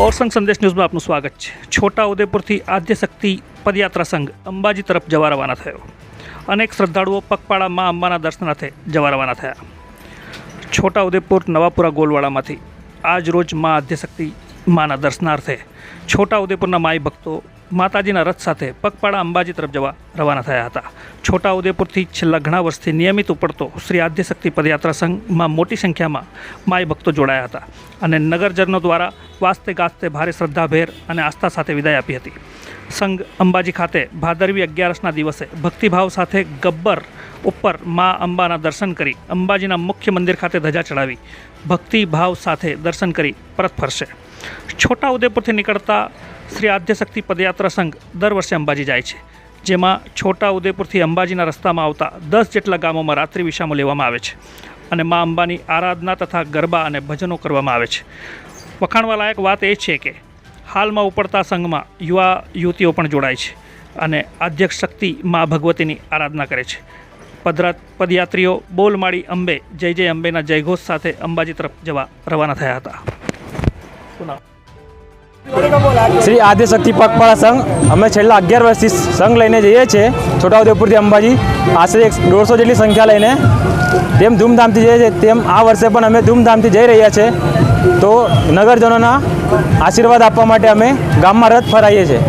ઓર સંઘ સંદેશ ન્યૂઝમાં આપનું સ્વાગત છે. છોટા ઉદેપુરથી આદ્યશક્તિ પદયાત્રા સંઘ અંબાજી તરફ જવા રવાના થયો. અનેક શ્રદ્ધાળુઓ પગપાળા મા અંબાના દર્શનાર્થે જવા રવાના થયા. છોટા ઉદેપુર નવાપુરા ગોલવાડામાંથી આજ રોજ મા આદ્યશક્તિ માના દર્શનાર્થે છોટા ઉદેપુરના માઈ ભક્તો માતાજીના રથ સાથે પગપાળા અંબાજી તરફ જવા રવાના થયા હતા. છોટા ઉદેપુરથી છેલ્લા ઘણા વર્ષથી નિયમિત ઉપડતો શ્રી આદ્યશક્તિ પદયાત્રા સંઘમાં મોટી સંખ્યામાં માય ભક્તો જોડાયા હતા અને નગરજનો દ્વારા વાસ્તે ગાસ્તે ભારે શ્રદ્ધાભેર અને આસ્થા સાથે વિદાય આપી હતી. સંઘ અંબાજી ખાતે ભાદરવી અગિયારસના દિવસે ભક્તિભાવ સાથે ગબ્બર ઉપર મા અંબાના દર્શન કરી અંબાજીના મુખ્ય મંદિર ખાતે ધજા ચડાવી ભક્તિભાવ સાથે દર્શન કરી પરત ફરશે. છોટા ઉદેપુરથી નીકળતા શ્રી આદ્યશક્તિ પદયાત્રા સંઘ દર વર્ષે અંબાજી જાય છે, જેમાં છોટા ઉદેપુરથી અંબાજીના રસ્તામાં આવતા દસ જેટલા ગામોમાં રાત્રિ વિશામો લેવામાં આવે છે અને મા અંબાની આરાધના તથા ગરબા અને ભજનો કરવામાં આવે છે. વખાણવા લાયક વાત એ છે કે, હાલમાં ઉપડતા સંઘમાં યુવા યુવતીઓ પણ જોડાય છે અને આધ્યક્ષ શક્તિ મા ભગવતીની આરાધના કરે છે. પદરા પદયાત્રીઓ બોલમાળી અંબે, જય જય અંબેના જયઘોષ સાથે અંબાજી તરફ જવા રવાના થયા હતા? શ્રી આદ્યશક્તિ પગપાળા સંઘ. અમે છેલ્લા અગિયાર વર્ષથી સંઘ લઈને જઈએ છીએ. છોટાઉદેપુરથી અંબાજી. આશરે એક દોઢસો જેટલી સંખ્યા લઈને તેમ ધૂમધામથી જઈએ છીએ. તેમ આ વર્ષે પણ અમે ધૂમધામથી જઈ રહ્યા છીએ. તો નગરજનોના આશીર્વાદ આપવા માટે અમે ગામમાં રથ ફરાઈએ છીએ.